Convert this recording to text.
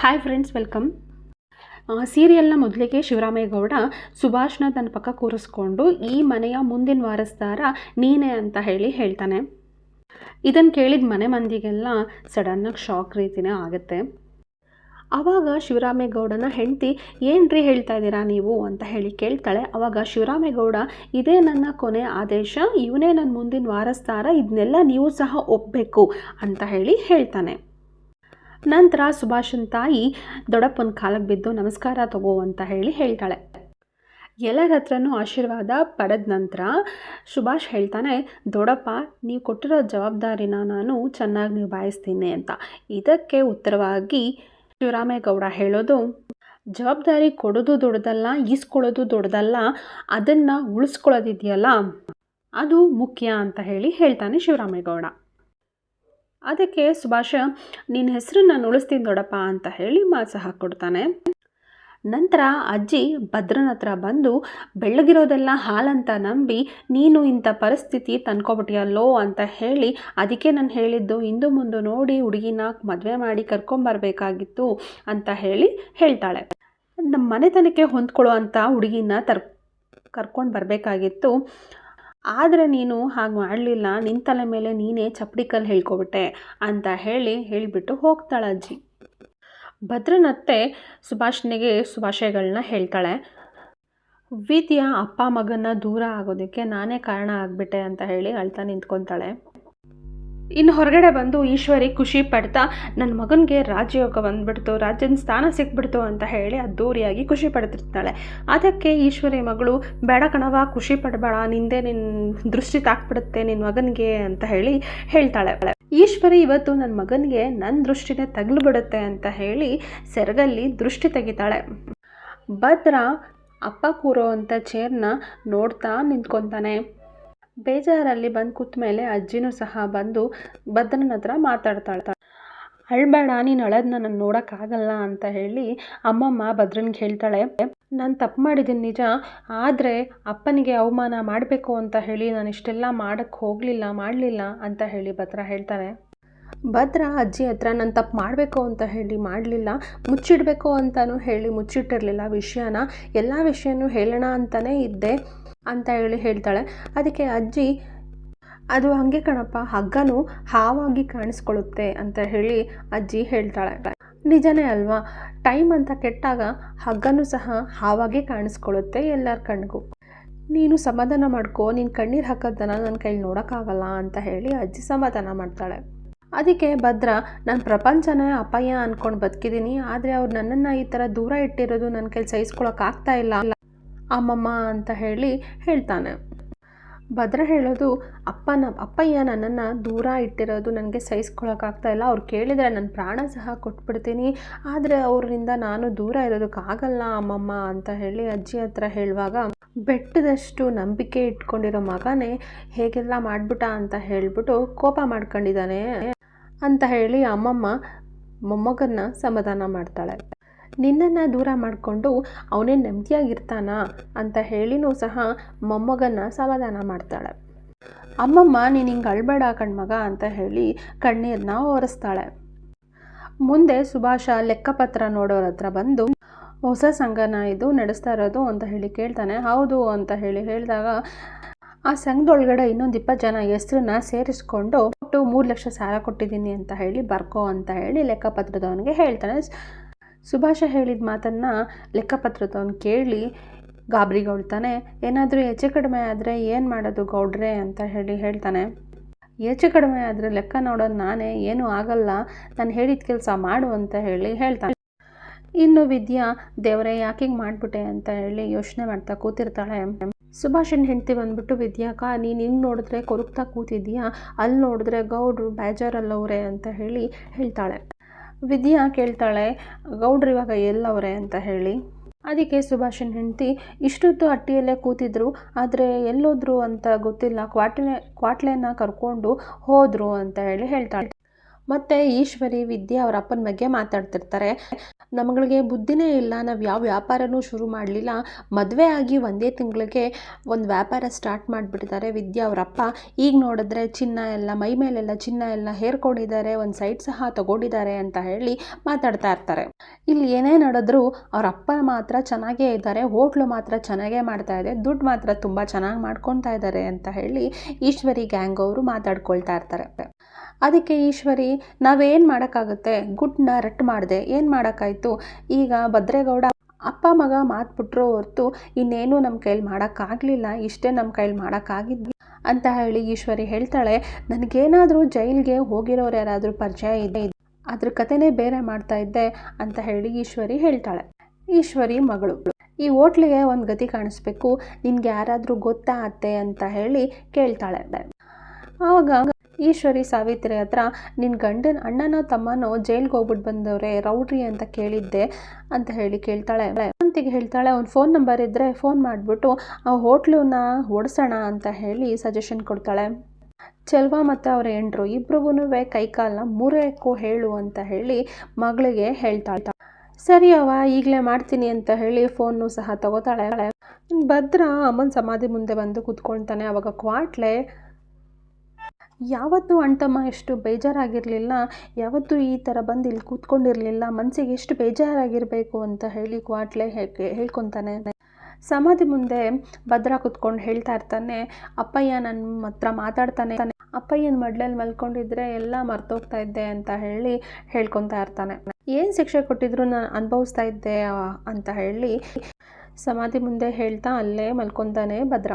Hi friends welcome ಸೀರಿಯಲ್ನ ಮೊದಲಿಗೆ ಶಿವರಾಮೇಗೌಡ ಸುಭಾಷ್ನ ತನ್ನ ಪಕ್ಕ ಕೂರಿಸ್ಕೊಂಡು, ಈ ಮನೆಯ ಮುಂದಿನ ವಾರಸ್ದಾರ ನೀನೇ ಅಂತ ಹೇಳಿ ಹೇಳ್ತಾನೆ. ಇದನ್ನು ಕೇಳಿದ ಮನೆ ಮಂದಿಗೆಲ್ಲ ಸಡನ್ನಾಗಿ ಶಾಕ್ ರೀತಿನೇ ಆಗುತ್ತೆ. ಆವಾಗ ಶಿವರಾಮೇಗೌಡನ ಹೆಂಡತಿ, ಏನ್ರಿ ಹೇಳ್ತಾ ಇದ್ದೀರಾ ನೀವು? ಅಂತ ಹೇಳಿ ಕೇಳ್ತಾಳೆ. ಆವಾಗ ಶಿವರಾಮೇಗೌಡ, ಇದೇ ನನ್ನ ಕೊನೆ ಆದೇಶ, ಇವನೇ ನನ್ನ ಮುಂದಿನ ವಾರಸ್ದಾರ ಇದನ್ನೆಲ್ಲ ನೀವು ಸಹ ಒಪ್ಪಬೇಕು ಅಂತ ಹೇಳಿ ಹೇಳ್ತಾನೆ. ನಂತರ ಸುಭಾಷನ್ ತಾಯಿ ದೊಡ್ಡಪ್ಪನ ಕಾಲಕ್ಕೆ ಬಿದ್ದು ನಮಸ್ಕಾರ ತಗೋ ಅಂತ ಹೇಳಿ ಹೇಳ್ತಾಳೆ. ಎಲ್ಲರ ಹತ್ರನೂ ಆಶೀರ್ವಾದ ಪಡೆದ ನಂತರ ಸುಭಾಷ್ ಹೇಳ್ತಾನೆ, ದೊಡ್ಡಪ್ಪ, ನೀವು ಕೊಟ್ಟಿರೋ ಜವಾಬ್ದಾರಿನ ನಾನು ಚೆನ್ನಾಗಿ ನಿಭಾಯಿಸ್ತೀನಿ ಅಂತ. ಇದಕ್ಕೆ ಉತ್ತರವಾಗಿ ಶಿವರಾಮೇಗೌಡ ಹೇಳೋದು, ಜವಾಬ್ದಾರಿ ಕೊಡೋದು ದೊಡ್ಡದಲ್ಲ, ಈಸ್ಕೊಳ್ಳೋದು ದೊಡ್ಡದಲ್ಲ, ಅದನ್ನು ಉಳಿಸ್ಕೊಳ್ಳೋದಿದೆಯಲ್ಲ, ಅದು ಮುಖ್ಯ ಅಂತ ಹೇಳಿ ಹೇಳ್ತಾನೆ ಶಿವರಾಮೇಗೌಡ. ಅದಕ್ಕೆ ಸುಭಾಷ ನಿನ್ನ ಹೆಸರನ್ನ ನಾನು ಉಳಿಸ್ತೀನಿ ದೊಡ್ಡಪ್ಪ ಅಂತ ಹೇಳಿ ಮಾತು ಸಹ ಕೊಡ್ತಾನೆ. ನಂತರ ಅಜ್ಜಿ ಭದ್ರನ ಹತ್ರ ಬಂದು ಬೆಳಗಿರೋದೆಲ್ಲ ಹಾಲಂತ ನಂಬಿ ನೀನು ಇಂಥ ಪರಿಸ್ಥಿತಿ ತಂದ್ಕೊಬಿಟ್ಟಿಯಲ್ಲೋ ಅಂತ ಹೇಳಿ, ಅದಕ್ಕೆ ನಾನು ಹೇಳಿದ್ದು ಇಂದು ಮುಂದೆ ನೋಡಿ ಹುಡುಗಿನ ಮದುವೆ ಮಾಡಿ ಕರ್ಕೊಂಬರ್ಬೇಕಾಗಿತ್ತು ಅಂತ ಹೇಳಿ ಹೇಳ್ತಾಳೆ. ನಮ್ಮ ಮನೆತನಕ್ಕೆ ಹೊಂದ್ಕೊಳ್ಳೋ ಅಂಥ ಹುಡುಗಿನ ತರ್ ಕರ್ಕೊಂಡು ಬರಬೇಕಾಗಿತ್ತು. ಆದರೆ ನೀನು ಹಾಗೆ ಮಾಡಲಿಲ್ಲ ನಿನ್ನ ತಲೆ ಮೇಲೆ ನೀನೇ ಚಪ್ಪಡಿ ಕಲ್ಲು ಹೇಳ್ಕೊಬಿಟ್ಟೆ ಅಂತ ಹೇಳಿ ಹೇಳಿಬಿಟ್ಟು ಹೋಗ್ತಾಳೆ ಅಜ್ಜಿ. ಭದ್ರನತ್ತೆ ಸುಭಾಷನಿಗೆ ಶುಭಾಶಯಗಳನ್ನ ಹೇಳ್ತಾಳೆ. ವಿದ್ಯಾ ಅಪ್ಪ ಮಗನ ದೂರ ಆಗೋದಕ್ಕೆ ನಾನೇ ಕಾರಣ ಆಗಿಬಿಟ್ಟೆ ಅಂತ ಹೇಳಿ ಅಳ್ತಾ ನಿಂತ್ಕೊತಾಳೆ. ಇನ್ನು ಹೊರಗಡೆ ಬಂದು ಈಶ್ವರಿ ಖುಷಿ ಪಡ್ತಾ ನನ್ನ ಮಗನಿಗೆ ರಾಜಯೋಗ ಬಂದ್ಬಿಡ್ತು, ರಾಜ್ಯದ ಸ್ಥಾನ ಸಿಕ್ಬಿಡ್ತು ಅಂತ ಹೇಳಿ ಅದ್ದೂರಿಯಾಗಿ ಖುಷಿ ಪಡ್ತಿರ್ತಾಳೆ. ಅದಕ್ಕೆ ಈಶ್ವರಿ ಮಗಳು, ಬೇಡ ಕಣವ ಖುಷಿ ಪಡಬೇಡ, ನಿಂದೆ ನಿನ್ನ ದೃಷ್ಟಿ ತಾಕ್ಬಿಡುತ್ತೆ ನಿನ್ನ ಮಗನಿಗೆ ಅಂತ ಹೇಳಿ ಹೇಳ್ತಾಳೆ. ಈಶ್ವರಿ ಇವತ್ತು ನನ್ನ ಮಗನಿಗೆ ನನ್ನ ದೃಷ್ಟಿನೇ ತಗಲು ಬಿಡುತ್ತೆ ಅಂತ ಹೇಳಿ ಸೆರಗಲ್ಲಿ ದೃಷ್ಟಿ ತೆಗಿತಾಳೆ. ಭದ್ರ ಅಪ್ಪ ಕೂರೋ ಅಂಥ ಚೇರ್ನ ನೋಡ್ತಾ ನಿಂತ್ಕೊತಾನೆ. ಬೇಜಾರಲ್ಲಿ ಬಂದು ಕೂತ ಮೇಲೆ ಅಜ್ಜಿನೂ ಸಹ ಬಂದು ಭದ್ರನ ಹತ್ರ ಮಾತಾಡ್ತಾಳೆ ಅಳ್ಬೇಡ, ನೀನು ಅಳೋದನ್ನ ನಾನು ನೋಡೋಕ್ಕಾಗಲ್ಲ ಅಂತ ಹೇಳಿ ಅಮ್ಮಮ್ಮ ಭದ್ರನ್ಗೆ ಹೇಳ್ತಾಳೆ, ನಾನು ತಪ್ಪು ಮಾಡಿದ್ದೀನಿ ನಿಜ, ಆದರೆ ಅಪ್ಪನಿಗೆ ಅವಮಾನ ಮಾಡಬೇಕು ಅಂತ ಹೇಳಿ ನಾನು ಇಷ್ಟೆಲ್ಲ ಮಾಡೋಕ್ಕೆ ಹೋಗಲಿಲ್ಲ, ಮಾಡಲಿಲ್ಲ ಅಂತ ಹೇಳಿ ಭದ್ರ ಹೇಳ್ತಾರೆ ಭದ್ರ ಅಜ್ಜಿ ಹತ್ರ ನಾನು ತಪ್ಪು ಮಾಡಬೇಕು ಅಂತ ಹೇಳಿ ಮಾಡಲಿಲ್ಲ, ಮುಚ್ಚಿಡಬೇಕು ಅಂತಲೂ ಹೇಳಿ ಮುಚ್ಚಿಟ್ಟಿರಲಿಲ್ಲ ವಿಷಯನ. ಎಲ್ಲ ವಿಷಯನೂ ಹೇಳೋಣ ಅಂತಲೇ ಇದ್ದೆ. ಅಂತ ಹೇಳಿ ಹೇಳ್ತಾಳೆ. ಅದಕ್ಕೆ ಅಜ್ಜಿ, ಅದು ಹಂಗೆ ಕಣಪ್ಪ, ಹಗ್ಗನೂ ಹಾವಾಗಿ ಕಾಣಿಸ್ಕೊಳ್ಳುತ್ತೆ ಅಂತ ಹೇಳಿ ಅಜ್ಜಿ ಹೇಳ್ತಾಳೆ. ನಿಜನೇ ಅಲ್ವಾ? ಟೈಮ್ ಅಂತ ಕೆಟ್ಟಾಗ ಹಗ್ಗನೂ ಸಹ ಹಾವಾಗೆ ಕಾಣಿಸ್ಕೊಳ್ಳುತ್ತೆ ಎಲ್ಲರ ಕಣ್ಗೂ. ನೀನು ಸಮಾಧಾನ ಮಾಡ್ಕೋ, ನೀನು ಕಣ್ಣೀರು ಹಾಕೋದನ್ನ ನನ್ನ ಕೈಲಿ ನೋಡೋಕ್ಕಾಗಲ್ಲ ಅಂತ ಹೇಳಿ ಅಜ್ಜಿ ಸಮಾಧಾನ ಮಾಡ್ತಾಳೆ. ಅದಕ್ಕೆ ಭದ್ರ, ನಾನು ಪ್ರಪಂಚನೇ ಅಪಾಯ ಅಂದ್ಕೊಂಡು ಬದುಕಿದ್ದೀನಿ ಆದರೆ ಅವ್ರು ನನ್ನನ್ನು ಈ ಥರ ದೂರ ಇಟ್ಟಿರೋದು ನನ್ನ ಕೈಲಿ ಸಹಿಸ್ಕೊಳಕ್ಕಾಗ್ತಾ ಇಲ್ಲ. ಅಮ್ಮಮ್ಮ ಅಂತ ಹೇಳಿ ಹೇಳ್ತಾನೆ. ಭದ್ರ ಹೇಳೋದು, ಅಪ್ಪನ, ಅಪ್ಪಯ್ಯ ನನ್ನನ್ನು ದೂರ ಇಟ್ಟಿರೋದು ನನಗೆ ಸಹಿಸ್ಕೊಳಕ್ಕಾಗ್ತಾ ಇಲ್ಲ. ಅವ್ರು ಕೇಳಿದರೆ ನನ್ನ ಪ್ರಾಣ ಸಹ ಕೊಟ್ಬಿಡ್ತೀನಿ. ಆದರೆ ಅವರಿಂದ ನಾನು ದೂರ ಇರೋದಕ್ಕಾಗಲ್ಲ ಅಮ್ಮಮ್ಮ ಅಂತ ಹೇಳಿ ಅಜ್ಜಿ ಹತ್ರ ಹೇಳುವಾಗ, ಬೆಟ್ಟದಷ್ಟು ನಂಬಿಕೆ ಇಟ್ಕೊಂಡಿರೋ ಮಗನೇ ಹೇಗೆಲ್ಲ ಮಾಡಿಬಿಟ್ಟ ಅಂತ ಹೇಳಿಬಿಟ್ಟು ಕೋಪ ಮಾಡ್ಕೊಂಡಿದ್ದಾನೆ ಅಂತ ಹೇಳಿ ಅಮ್ಮಮ್ಮ ಮೊಮ್ಮಗನ್ನ ಸಮಾಧಾನ ಮಾಡ್ತಾಳೆ. ನಿನ್ನನ್ನು ದೂರ ಮಾಡಿಕೊಂಡು ಅವನೇ ನೆಮ್ಮದಿಯಾಗಿರ್ತಾನ ಅಂತ ಹೇಳಿನೂ ಸಹ ಮೊಮ್ಮಗನ ಸಮಾಧಾನ ಮಾಡ್ತಾಳೆ. ಅಮ್ಮಮ್ಮ, ನೀನು ಹಿಂಗೆ ಅಳ್ಬೇಡ ಕಣ್ಮಗ ಅಂತ ಹೇಳಿ ಕಣ್ಣೀರನ್ನ ಒರೆಸ್ತಾಳೆ. ಮುಂದೆ ಸುಭಾಷ ಲೆಕ್ಕಪತ್ರ ನೋಡೋರ ಹತ್ರ ಬಂದು, ಹೊಸ ಸಂಘನ ಇದು ನಡೆಸ್ತಾ ಇರೋದು ಅಂತ ಹೇಳಿ ಕೇಳ್ತಾನೆ. ಹೌದು ಅಂತ ಹೇಳಿ ಹೇಳಿದಾಗ ಆ ಸಂಘದೊಳಗಡೆ ಇನ್ನೊಂದು ಇಪ್ಪತ್ತು ಜನ ಹೆಸ್ರನ್ನ ಸೇರಿಸ್ಕೊಂಡು ಒಟ್ಟು ಮೂರು ಲಕ್ಷ ಸಾಲ ಕೊಟ್ಟಿದ್ದೀನಿ ಅಂತ ಹೇಳಿ ಬರ್ಕೋ ಅಂತ ಹೇಳಿ ಲೆಕ್ಕಪತ್ರದವನಿಗೆ ಹೇಳ್ತಾನೆ. ಸುಭಾಷ ಹೇಳಿದ ಮಾತನ್ನು ಲೆಕ್ಕಪತ್ರದವನು ಕೇಳಿ ಗಾಬರಿಗೊಳ್ತಾನೆ ಏನಾದರೂ ಹೆಚ್ಚು ಕಡಿಮೆ ಆದರೆ ಏನು ಮಾಡೋದು ಗೌಡ್ರೆ ಅಂತ ಹೇಳಿ ಹೇಳ್ತಾನೆ. ಹೆಚ್ಚು ಕಡಿಮೆ ಆದರೆ ಲೆಕ್ಕ ನೋಡೋದು ನಾನೇ, ಏನೂ ಆಗಲ್ಲ, ನಾನು ಹೇಳಿದ ಕೆಲಸ ಮಾಡು ಅಂತ ಹೇಳಿ ಹೇಳ್ತಾನೆ. ಇನ್ನು ವಿದ್ಯಾ, ದೇವರೇ ಯಾಕೆ ಮಾಡಿಬಿಟ್ಟೆ ಅಂತ ಹೇಳಿ ಯೋಚನೆ ಮಾಡ್ತಾ ಕೂತಿರ್ತಾಳೆ. ಸುಭಾಷನ್ ಹೆಂಡ್ತಿ ಬಂದ್ಬಿಟ್ಟು ವಿದ್ಯಾಕ ನೀನು ಹಿಂಗೆ ನೋಡಿದ್ರೆ ಕೊರುಕ್ತಾ ಕೂತಿದ್ಯಾ ಅಲ್ಲಿ ನೋಡಿದ್ರೆ ಗೌಡ್ರು ಬೇಜಾರಲ್ಲವ್ರೆ ಅಂತ ಹೇಳಿ ಹೇಳ್ತಾಳೆ. ವಿದ್ಯಾ ಕೇಳ್ತಾಳೆ, ಗೌಡ್ರು ಇವಾಗ ಎಲ್ಲವ್ರೆ ಅಂತ ಹೇಳಿ. ಅದಕ್ಕೆ ಸುಭಾಷನ್ ಹೆಂಡತಿ ಇಷ್ಟೊತ್ತು ಹಟ್ಟಿಯಲ್ಲೇ ಕೂತಿದ್ರು, ಆದರೆ ಎಲ್ಲೋದ್ರು ಅಂತ ಗೊತ್ತಿಲ್ಲ, ಕ್ವಾಟ್ಲೆ, ಕ್ವಾಟ್ಲೆನ ಕರ್ಕೊಂಡು ಹೋದರು ಅಂತ ಹೇಳಿ ಹೇಳ್ತಾಳೆ. ಮತ್ತು ಈಶ್ವರಿ, ವಿದ್ಯೆ ಅವ್ರ ಅಪ್ಪನ ಬಗ್ಗೆ ಮಾತಾಡ್ತಿರ್ತಾರೆ. ನಮ್ಗಳಿಗೆ ಬುದ್ಧಿನೇ ಇಲ್ಲ, ನಾವು ಯಾವ ವ್ಯಾಪಾರನೂ ಶುರು ಮಾಡಲಿಲ್ಲ. ಮದುವೆ ಆಗಿ ಒಂದೇ ತಿಂಗಳಿಗೆ ಒಂದು ವ್ಯಾಪಾರ ಸ್ಟಾರ್ಟ್ ಮಾಡಿಬಿಟ್ಟಿದ್ದಾರೆ ವಿದ್ಯಾ ಅವರಪ್ಪ ಈಗ ನೋಡಿದ್ರೆ ಚಿನ್ನ ಎಲ್ಲ, ಮೈ ಮೇಲೆಲ್ಲ ಚಿನ್ನ ಎಲ್ಲ ಹೇರ್ಕೊಂಡಿದ್ದಾರೆ, ಒಂದು ಸೈಟ್ ಸಹ ತಗೊಂಡಿದ್ದಾರೆ ಅಂತ ಹೇಳಿ ಮಾತಾಡ್ತಾ ಇರ್ತಾರೆ. ಇಲ್ಲಿ ಏನೇ ನಡೆದ್ರೂ ಅವ್ರ ಅಪ್ಪ ಮಾತ್ರ ಚೆನ್ನಾಗೇ ಇದ್ದಾರೆ, ಹೋಟ್ಲು ಮಾತ್ರ ಚೆನ್ನಾಗೇ ಮಾಡ್ತಾ ಇದೆ, ದುಡ್ಡು ಮಾತ್ರ ತುಂಬ ಚೆನ್ನಾಗಿ ಮಾಡ್ಕೊತಾ ಇದ್ದಾರೆ ಅಂತ ಹೇಳಿ ಈಶ್ವರಿ ಗ್ಯಾಂಗ್ ಅವರು ಮಾತಾಡ್ಕೊಳ್ತಾ ಇರ್ತಾರೆ. ಅದಕ್ಕೆ ಈಶ್ವರಿ, ನಾವೇನು ಮಾಡೋಕ್ಕಾಗುತ್ತೆ? ಗುಡ್ನ ರಟ್ ಮಾಡಿದೆ, ಏನು ಮಾಡೋಕ್ಕಾಯ್ತು? ಈಗ ಭದ್ರೇಗೌಡ ಅಪ್ಪ ಮಗ ಮಾತ್ಬಿಟ್ರು ಹೊರತು ಇನ್ನೇನು ನಮ್ಮ ಕೈಲಿ ಮಾಡೋಕ್ಕಾಗಲಿಲ್ಲ, ಇಷ್ಟೇ ನಮ್ಮ ಕೈಲಿ ಮಾಡೋಕ್ಕಾಗಿದ್ವಿ ಅಂತ ಹೇಳಿ ಈಶ್ವರಿ ಹೇಳ್ತಾಳೆ. ನನಗೇನಾದರೂ ಜೈಲಿಗೆ ಹೋಗಿರೋರು ಯಾರಾದರೂ ಪರಿಚಯ ಇದೆ ಅದ್ರ ಕಥೆನೇ ಬೇರೆ ಮಾಡ್ತಾ ಇದ್ದೆ ಅಂತ ಹೇಳಿ ಈಶ್ವರಿ ಹೇಳ್ತಾಳೆ. ಈಶ್ವರಿ ಮಗಳು. ಈ ಹೋಟ್ಲಿಗೆ ಒಂದು ಗತಿ ಕಾಣಿಸ್ಬೇಕು. ನಿನ್ಗೆ ಯಾರಾದರೂ ಗೊತ್ತಾ ಅತ್ತೆ ಅಂತ ಹೇಳಿ ಕೇಳ್ತಾಳೆ. ಆವಾಗ ಈಶ್ವರಿ ಸಾವಿತ್ರಿ ಹತ್ರ ನಿನ್ನ ಗಂಡನ ಅಣ್ಣನೋ ತಮ್ಮನೋ ಜೈಲ್ಗೆ ಹೋಗ್ಬಿಟ್ಟು ಬಂದವ್ರೆ, ರೌಡ್ರಿ ಅಂತ ಕೇಳಿದ್ದೆ ಅಂತ ಹೇಳಿ ಕೇಳ್ತಾಳೆ. ಅಂತಿಗೆ ಹೇಳ್ತಾಳೆ, ಅವ್ನ ಫೋನ್ ನಂಬರ್ ಇದ್ದರೆ ಫೋನ್ ಮಾಡಿಬಿಟ್ಟು ಆ ಹೋಟ್ಲನ್ನ ಓಡಿಸೋಣ ಅಂತ ಹೇಳಿ ಸಜೆಷನ್ ಕೊಡ್ತಾಳೆ. ಚೆಲ್ವ ಮತ್ತು ಅವರ ಹೆಂಡ್ರು ಇಬ್ರಿಗೂ ಕೈಕಾಲನ್ನ ಮುರಿಯಕ್ಕೂ ಹೇಳು ಅಂತ ಹೇಳಿ ಮಗಳಿಗೆ ಹೇಳ್ತಾಳ್ತಾ ಸರಿ ಅವ ಈಗಲೇ ಮಾಡ್ತೀನಿ ಅಂತ ಹೇಳಿ ಫೋನ್ನು ಸಹ ತಗೋತಾಳೆ. ಭದ್ರ ಅಮ್ಮನ ಸಮಾಧಿ ಮುಂದೆ ಬಂದು ಕೂತ್ಕೊಳ್ತಾನೆ ಅವಾಗ ಕ್ವಾಟ್ಲೆ. ಯಾವತ್ತೂ ಅಂಟಮ್ಮ ಎಷ್ಟು ಬೇಜಾರಾಗಿರಲಿಲ್ಲ, ಯಾವತ್ತೂ ಈ ಥರ ಬಂದು ಇಲ್ಲಿ ಕೂತ್ಕೊಂಡಿರಲಿಲ್ಲ ಮನಸ್ಸಿಗೆ ಎಷ್ಟು ಬೇಜಾರಾಗಿರಬೇಕು ಅಂತ ಹೇಳಿ ಕ್ವಾಟ್ಲೆ ಹೇಳ್ಕೊತಾನೆ. ಸಮಾಧಿ ಮುಂದೆ ಭದ್ರ ಕುತ್ಕೊಂಡು ಹೇಳ್ತಾ ಇರ್ತಾನೆ, ಅಪ್ಪಯ್ಯ ನನ್ನ ಹತ್ರ ಮಾತಾಡ್ತಾನೆ. ಅಪ್ಪಯ್ಯನ ಮಡ್ಲಲ್ಲಿ ಮಲ್ಕೊಂಡಿದ್ರೆ ಎಲ್ಲ ಮರ್ತೋಗ್ತಾ ಇದ್ದೆ ಅಂತ ಹೇಳಿ ಹೇಳ್ಕೊತಾ ಇರ್ತಾನೆ. ಏನು ಶಿಕ್ಷೆ ಕೊಟ್ಟಿದ್ರು ನಾನು ಅನುಭವಿಸ್ತಾ ಇದ್ದೆ ಅಂತ ಹೇಳಿ ಸಮಾಧಿ ಮುಂದೆ ಹೇಳ್ತಾ ಅಲ್ಲೇ ಮಲ್ಕೊತಾನೆ ಭದ್ರ.